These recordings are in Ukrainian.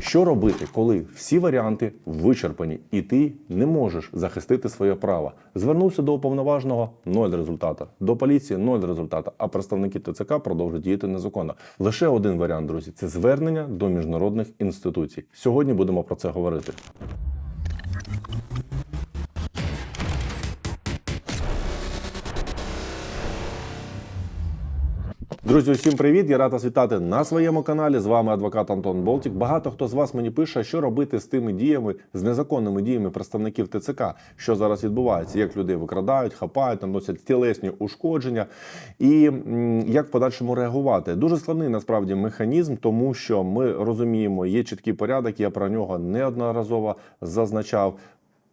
Що робити, коли всі варіанти вичерпані, і ти не можеш захистити своє право? Звернувся до уповноваженого ноль результата, до поліції ноль результата, а представники ТЦК продовжують діяти незаконно. Лише один варіант, друзі, це звернення до міжнародних інституцій. Сьогодні будемо про це говорити. Друзі, усім привіт! Я рад вас вітати на своєму каналі. З вами адвокат Антон Болтік. Багато хто з вас мені пише, що робити з тими діями, з незаконними діями представників ТЦК, що зараз відбувається, як людей викрадають, хапають, наносять тілесні ушкодження, і як в подальшому реагувати. Дуже складний насправді механізм, тому що ми розуміємо, є чіткий порядок. Я про нього неодноразово зазначав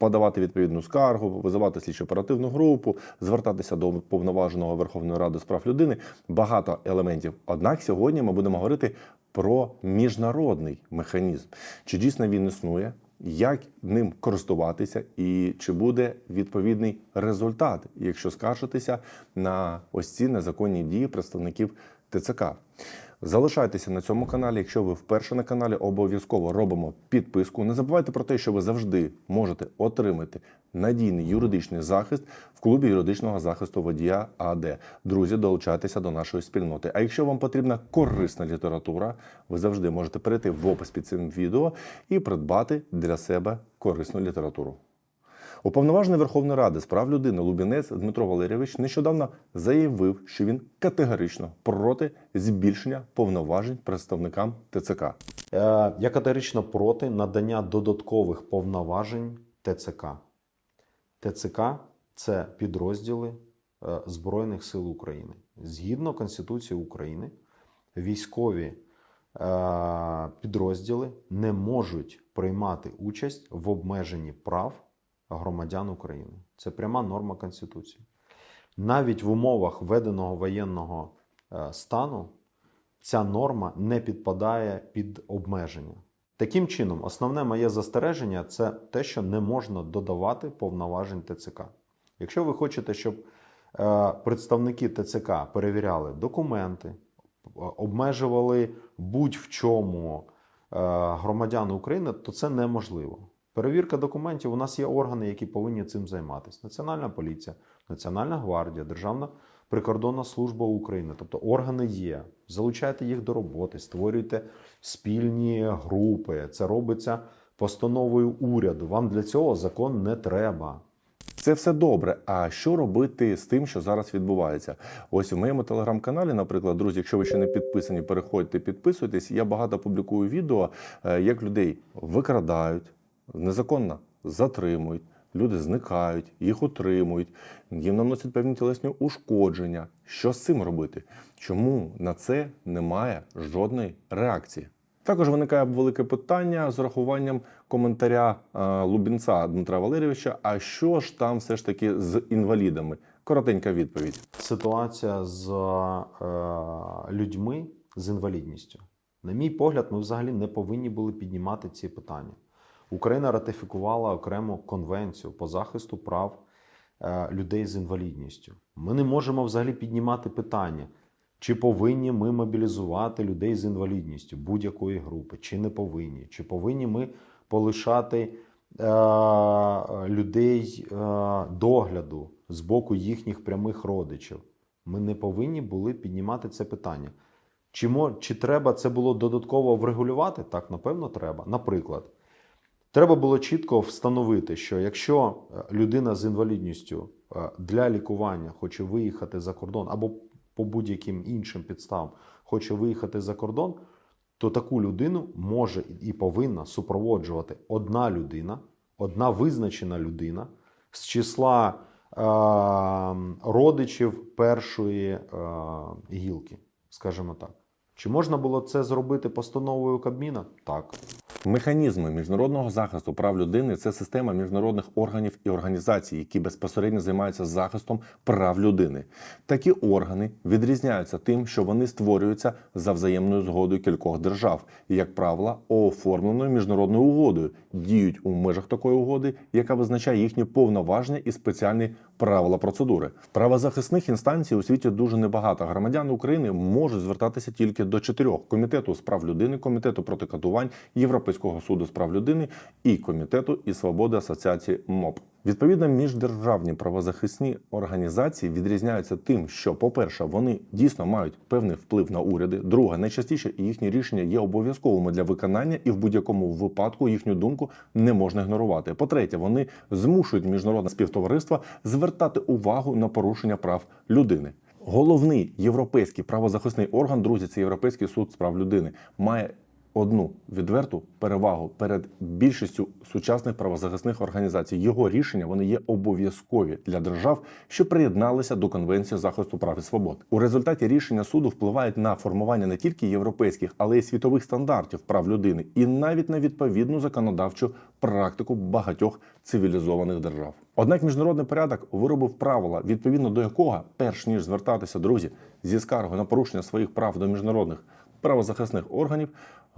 подавати відповідну скаргу, визивати слідчо оперативну групу, звертатися до повноваженого Верховної Ради з прав людини. Багато елементів. Однак сьогодні ми будемо говорити про міжнародний механізм. Чи дійсно він існує? Як ним користуватися, і чи буде відповідний результат, якщо скаржитися на ось ці незаконні дії представників ТЦК? Залишайтеся на цьому каналі. Якщо ви вперше на каналі, обов'язково робимо підписку. Не забувайте про те, що ви завжди можете отримати надійний юридичний захист в клубі юридичного захисту водія АД. Друзі, долучайтеся до нашої спільноти. А якщо вам потрібна корисна література, ви завжди можете перейти в опис під цим відео і придбати для себе корисну літературу. Уповноважений Верховної Ради з прав людини Лубінець Дмитро Валерійович нещодавно заявив, що він категорично проти збільшення повноважень представникам ТЦК. Е, Я категорично проти надання додаткових повноважень ТЦК. ТЦК це підрозділи е, Збройних сил України. Згідно Конституції України, військові е, підрозділи не можуть приймати участь в обмеженні прав громадян України. Це пряма норма Конституції. Навіть в умовах введеного воєнного е, стану ця норма не підпадає під обмеження. Таким чином, основне моє застереження це те, що не можна додавати повноважень ТЦК. Якщо ви хочете, щоб е, представники ТЦК перевіряли документи, обмежували будь-в чому е, громадян України, то це неможливо. Перевірка документів у нас є органи, які повинні цим займатися: Національна поліція, Національна гвардія, Державна прикордонна служба України. Тобто органи є. Залучайте їх до роботи, створюйте спільні групи. Це робиться постановою уряду. Вам для цього закон не треба. Це все добре. А що робити з тим, що зараз відбувається? Ось в моєму телеграм-каналі, наприклад, друзі, якщо ви ще не підписані, переходьте, підписуйтесь. Я багато публікую відео, е, як людей викрадають, незаконно затримують. Люди зникають, їх утримують, їм наносять певні тілесні ушкодження. Що з цим робити? Чому на це немає жодної реакції? Також виникає велике питання з урахуванням коментаря е, Лубінця Дмитра Валерійовича. А що ж там все ж таки з інвалідами? Коротенька відповідь. Ситуація з е, людьми з інвалідністю. На мій погляд, ми взагалі не повинні були піднімати ці питання. Україна ратифікувала окрему конвенцію по захисту прав е, людей з інвалідністю. Ми не можемо взагалі піднімати питання, чи повинні ми мобілізувати людей з інвалідністю будь-якої групи, чи не повинні, чи повинні ми полишати е, людей е, догляду з боку їхніх прямих родичів. Ми не повинні були піднімати це питання. Чи, чи треба це було додатково врегулювати? Так, напевно, треба. Наприклад, треба було чітко встановити, що якщо е, людина з інвалідністю е, для лікування хоче виїхати за кордон або по будь-яким іншим підставам хоче виїхати за кордон, то таку людину може і повинна супроводжувати одна людина, одна визначена людина з числа е, родичів першої е, гілки, скажімо так. Чи можна було це зробити постановою Кабміна? Так. Механізми міжнародного захисту прав людини це система міжнародних органів і організацій, які безпосередньо займаються захистом прав людини. Такі органи відрізняються тим, що вони створюються за взаємною згодою кількох держав, і, як правило, оформленою міжнародною угодою, діють у межах такої угоди, яка визначає їхні повноваження і спеціальний Правила процедури правозахисних інстанцій у світі дуже небагато. Громадяни України можуть звертатися тільки до чотирьох: комітету з прав людини, комітету проти катувань, Європейського суду з прав людини і комітету і свободи асоціації МОП. Відповідно, міждержавні правозахисні організації відрізняються тим, що, по-перше, вони дійсно мають певний вплив на уряди. Друге, найчастіше їхні рішення є обов'язковими для виконання, і в будь-якому випадку їхню думку не можна ігнорувати. По-третє, вони змушують міжнародне співтовариство звертати увагу на порушення прав людини. Головний європейський правозахисний орган, друзі, це Європейський суд з прав людини, має одну відверту перевагу перед більшістю сучасних правозахисних організацій. Його рішення вони є обов'язкові для держав, що приєдналися до Конвенції захисту прав і свобод. У результаті рішення суду впливають на формування не тільки європейських, але й світових стандартів прав людини, і навіть на відповідну законодавчу практику багатьох цивілізованих держав. Однак міжнародний порядок виробив правила, відповідно до якого, перш ніж звертатися друзі зі скаргою на порушення своїх прав до міжнародних правозахисних органів,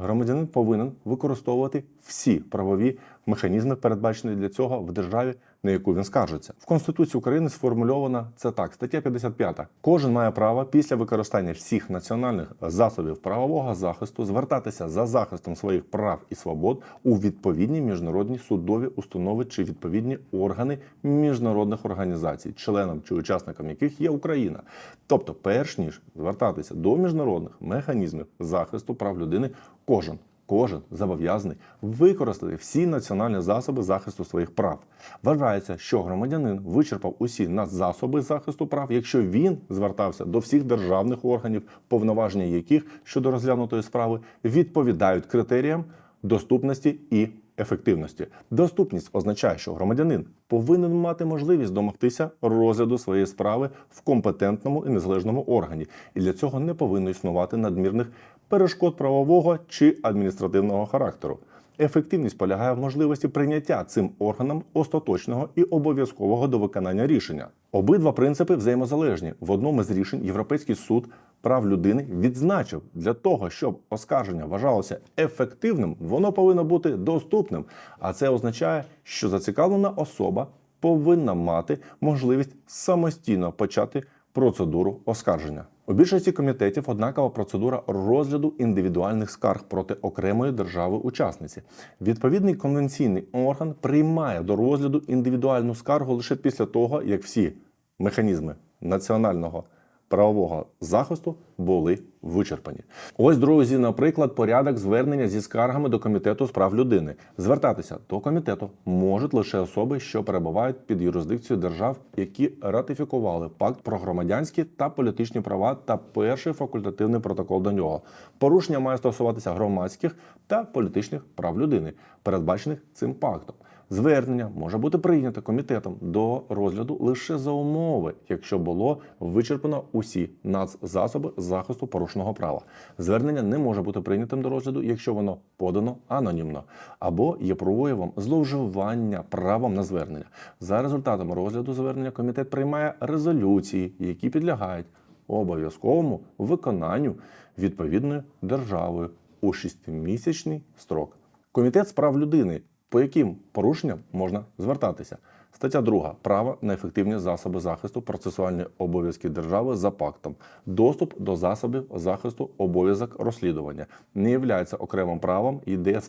громадянин повинен використовувати всі правові механізми, передбачені для цього в державі, на яку він скаржиться. В Конституції України сформульовано це так: стаття 55. Кожен має право після використання всіх національних засобів правового захисту звертатися за захистом своїх прав і свобод у відповідні міжнародні судові установи чи відповідні органи міжнародних організацій, членом чи учасником яких є Україна. Тобто, перш ніж звертатися до міжнародних механізмів захисту прав людини, кожен кожен зобов'язаний використати всі національні засоби захисту своїх прав. Вважається, що громадянин вичерпав усі надзасоби захисту прав, якщо він звертався до всіх державних органів, повноваження яких щодо розглянутої справи відповідають критеріям доступності і ефективності. Доступність означає, що громадянин повинен мати можливість домогтися розгляду своєї справи в компетентному і незалежному органі, і для цього не повинно існувати надмірних перешкод правового чи адміністративного характеру. Ефективність полягає в можливості прийняття цим органом остаточного і обов'язкового до виконання рішення. Обидва принципи взаємозалежні. В одному з рішень Європейський суд прав людини відзначив для того, щоб оскарження вважалося ефективним, воно повинно бути доступним. А це означає, що зацікавлена особа повинна мати можливість самостійно почати процедуру оскарження. У більшості комітетів однакова процедура розгляду індивідуальних скарг проти окремої держави-учасниці. Відповідний конвенційний орган приймає до розгляду індивідуальну скаргу лише після того, як всі механізми національного правового захисту були вичерпані. Ось, друзі, наприклад, порядок звернення зі скаргами до комітету з прав людини. Звертатися до комітету можуть лише особи, що перебувають під юрисдикцією держав, які ратифікували пакт про громадянські та політичні права та перший факультативний протокол до нього. Порушення має стосуватися громадських та політичних прав людини, передбачених цим пактом. Звернення може бути прийнято комітетом до розгляду лише за умови, якщо було вичерпано усі нацзасоби захисту порушеного права. Звернення не може бути прийнятим до розгляду, якщо воно подано анонімно або є проявом зловживання правом на звернення. За результатами розгляду звернення комітет приймає резолюції, які підлягають обов'язковому виконанню відповідною державою у шістимісячний строк. Комітет з прав людини по яким порушенням можна звертатися. Стаття 2. Право на ефективні засоби захисту, процесуальні обов'язки держави за пактом. Доступ до засобів захисту, обов'язок розслідування не є окремим правом, йде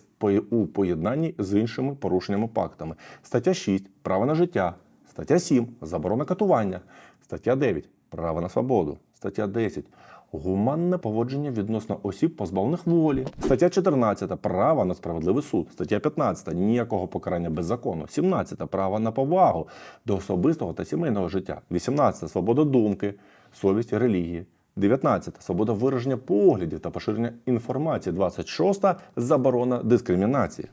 у поєднанні з іншими порушеннями пактами. Стаття 6. Право на життя. Стаття 7. Заборона катування. Стаття 9. Право на свободу. Стаття 10. Гуманне поводження відносно осіб, позбавлених волі. Стаття 14. Право на справедливий суд. Стаття 15. Ніякого покарання без закону. 17. Право на повагу до особистого та сімейного життя. 18. Свобода думки, совість, релігії. 19. Свобода вираження поглядів та поширення інформації. 26. Заборона дискримінації.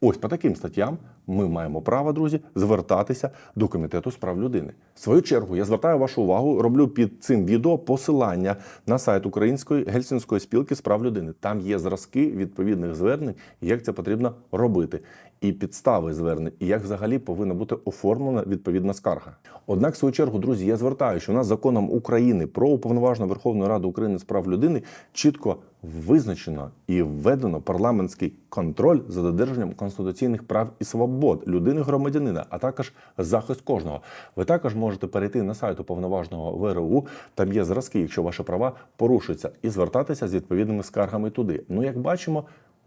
Ось по таким статтям ми маємо право, друзі, звертатися до комітету з прав людини. В свою чергу я звертаю вашу увагу, роблю під цим відео посилання на сайт Української гельсінської спілки з прав людини. Там є зразки відповідних звернень, як це потрібно робити, і підстави звернень, і як взагалі повинна бути оформлена відповідна скарга. Однак, в свою чергу, друзі, я звертаю, що у нас законом України про уповноважену Верховної Ради України з прав людини чітко визначено і введено парламентський контроль за додержанням конституційних прав і свобод. свобод людини громадянина, а також захист кожного. Ви також можете перейти на сайт уповноваженого ВРУ. Там є зразки, якщо ваші права порушуються, і звертатися з відповідними скаргами туди. Ну, як бачимо.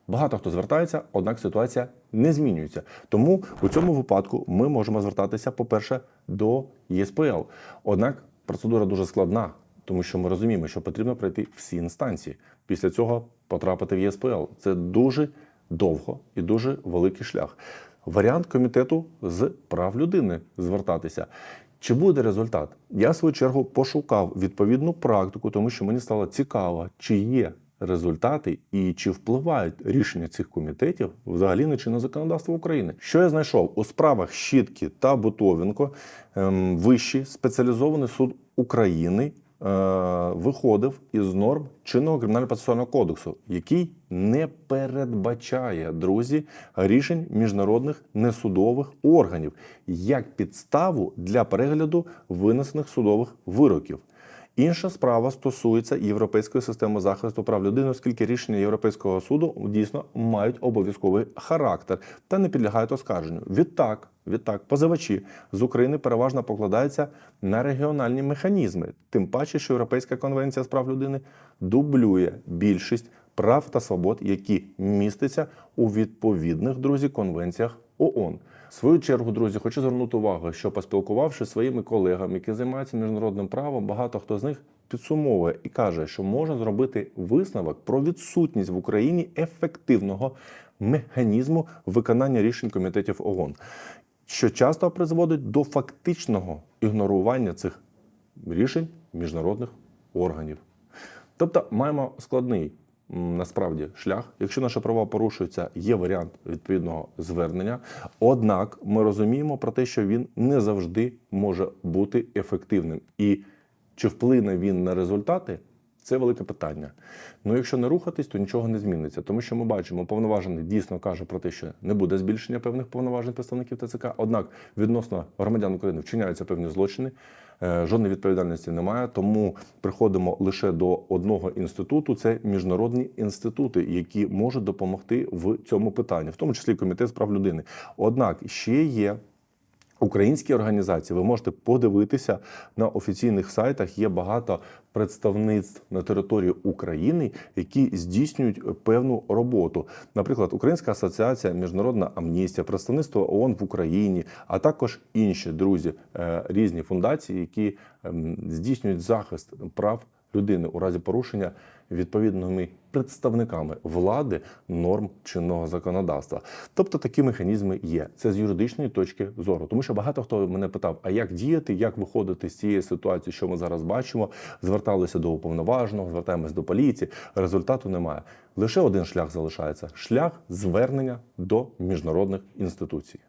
Багато хто звертається, однак ситуація не змінюється. Тому у цьому випадку ми можемо звертатися, по-перше, до ЄСПЛ. Однак процедура дуже складна, тому що ми розуміємо, що потрібно пройти всі інстанції. Після цього потрапити в ЄСПЛ. Це дуже довго і дуже великий шлях. Варіант комітету з прав людини звертатися. Чи буде результат? Я в свою чергу пошукав відповідну практику, тому що мені стало цікаво, чи є результати і чи впливають рішення цих комітетів взагалі на чинне законодавство України. Що я знайшов у справах Щітки та Бутовенко, ем, вищий спеціалізований суд України виходив із норм чинного кримінально-процесуального кодексу, який не передбачає друзі рішень міжнародних несудових органів як підставу для перегляду винесених судових вироків. Інша справа стосується європейської системи захисту прав людини, оскільки рішення Європейського суду дійсно мають обов'язковий характер та не підлягають оскарженню. Відтак, відтак, позивачі з України переважно покладаються на регіональні механізми, тим паче, що Європейська конвенція з прав людини дублює більшість прав та свобод, які містяться у відповідних друзі конвенціях ООН. В свою чергу, друзі, хочу звернути увагу, що поспілкувавши своїми колегами, які займаються міжнародним правом, багато хто з них підсумовує і каже, що можна зробити висновок про відсутність в Україні ефективного механізму виконання рішень комітетів ООН, що часто призводить до фактичного ігнорування цих рішень міжнародних органів. Тобто маємо складний насправді шлях. Якщо наші права порушуються, є варіант відповідного звернення. Однак ми розуміємо про те, що він не завжди може бути ефективним. І чи вплине він на результати? Це велике питання. Ну, якщо не рухатись, то нічого не зміниться, тому що ми бачимо, повноважений дійсно каже про те, що не буде збільшення певних повноважень представників ТЦК. Однак відносно громадян України вчиняються певні злочини. Е, Жодної відповідальності немає, тому приходимо лише до одного інституту. Це міжнародні інститути, які можуть допомогти в цьому питанні, в тому числі комітет з прав людини. Однак ще є Українські організації ви можете подивитися на офіційних сайтах. Є багато представництв на території України, які здійснюють певну роботу. Наприклад, Українська асоціація, Міжнародна амністія, представництво ООН в Україні, а також інші друзі, е, різні фундації, які ем, здійснюють захист прав людини у разі порушення відповідними представниками влади норм чинного законодавства. Тобто такі механізми є. Це з юридичної точки зору. Тому що багато хто мене питав, а як діяти, як виходити з цієї ситуації, що ми зараз бачимо, зверталися до уповноваженого, звертаємось до поліції. Результату немає. Лише один шлях залишається шлях звернення до міжнародних інституцій.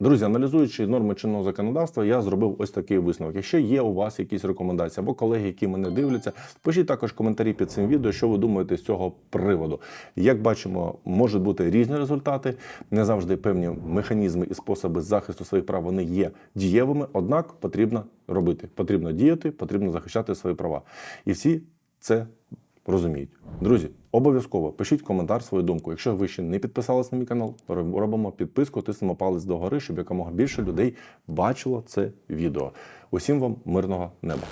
Друзі, аналізуючи норми чинного законодавства, я зробив ось такий висновок. Якщо є у вас якісь рекомендації або колеги, які мене дивляться, пишіть також коментарі під цим відео, що ви думаєте з цього приводу. Як бачимо, можуть бути різні результати. Не завжди певні механізми і способи захисту своїх прав вони є дієвими, однак потрібно робити. Потрібно діяти, потрібно захищати свої права. І всі це розуміють. Друзі, обов'язково пишіть коментар свою думку. Якщо ви ще не підписались на мій канал, робимо підписку, тиснемо палець догори, щоб якомога більше людей бачило це відео. Усім вам мирного неба.